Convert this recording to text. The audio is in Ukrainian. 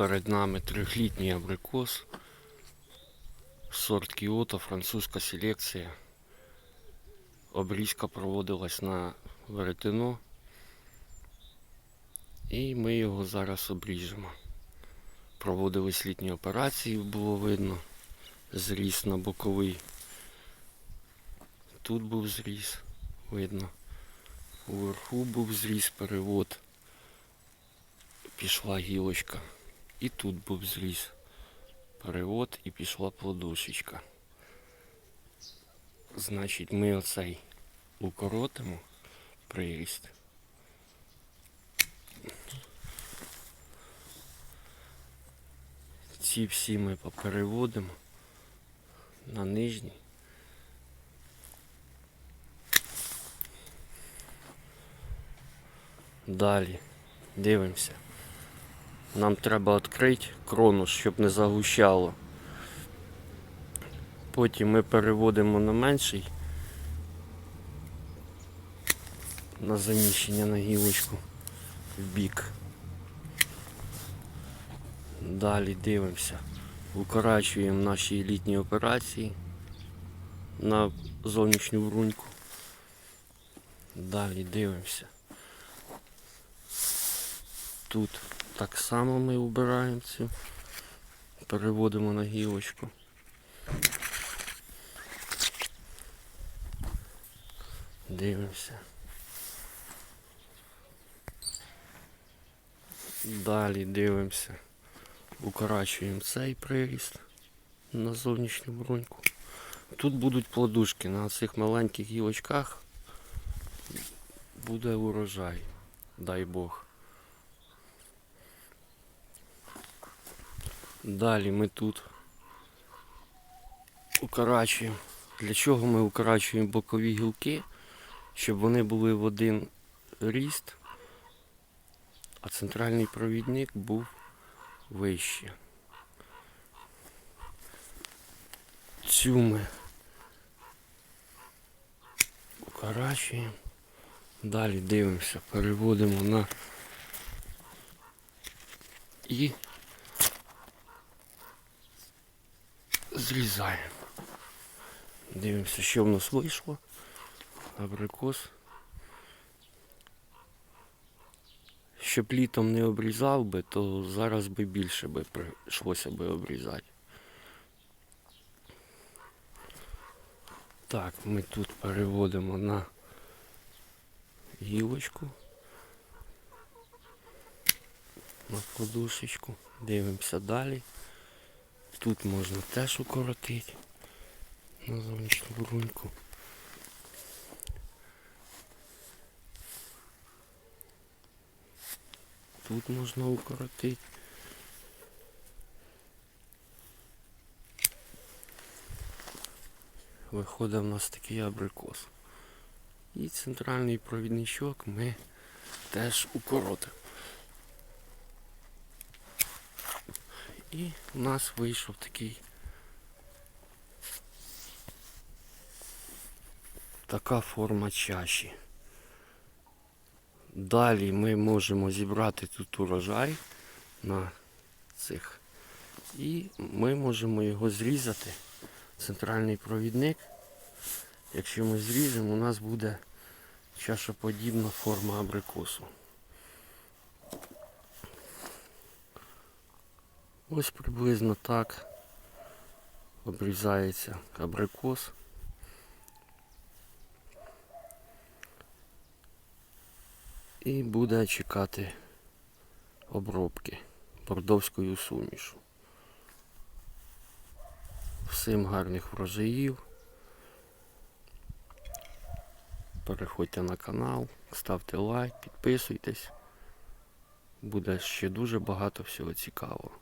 перед нами трьохлітній абрикос. Сорт Кіото, французька селекція. Обрізка проводилась на веретено. І ми його зараз обріжемо. Проводились літні операції, було видно. Зріс на боковий. Тут був зріс, видно. Уверху був зріс, перевод. Пішла гілочка. І тут був зріс. Перевод і пішла плодушечка. Значить, ми оцей укоротимо приріст. Ці всі ми попереводимо на нижній. Далі дивимося. Нам треба відкрити крону, щоб не загущало. Потім ми переводимо на менший на заміщення на гілочку в бік. Далі дивимося. Укорачуємо наші літні операції на зовнішню бруньку. Далі дивимося. Тут так само ми убираємо цю, переводимо на гілочку. Дивимося. Далі дивимося. Укорачуємо цей приріст на зовнішню бруньку. Тут будуть плодушки на цих маленьких гілочках. Буде урожай, дай Бог. Далі ми тут укорачуємо. Для чого ми укорачуємо бокові гілки? Щоб вони були в один ріст, а центральний провідник був вище. Цю ми укорачуємо. Далі дивимося, переводимо на і зрізаємо. Дивимося, що в нас вийшло. Абрикос. Щоб літом не обрізав би, то зараз би більше би прийшлося би обрізати. Так, ми тут переводимо на гілочку. На подушечку. Дивимося далі. Тут можна теж укоротити на зовнішню бруньку. Тут можна укоротити. Виходить в нас такий абрикос. І центральний провідничок ми теж укоротимо. І у нас вийшов такий така форма чаші. Далі ми можемо зібрати тут урожай на цих. І ми можемо його зрізати. Центральний провідник. Якщо ми зріжемо, у нас буде чашоподібна форма абрикосу. Ось приблизно так обрізається абрикос. І буде чекати обробки бордовською сумішу. Всім гарних врожаїв. Переходьте на канал, ставте лайк, підписуйтесь. Буде ще дуже багато всього цікавого.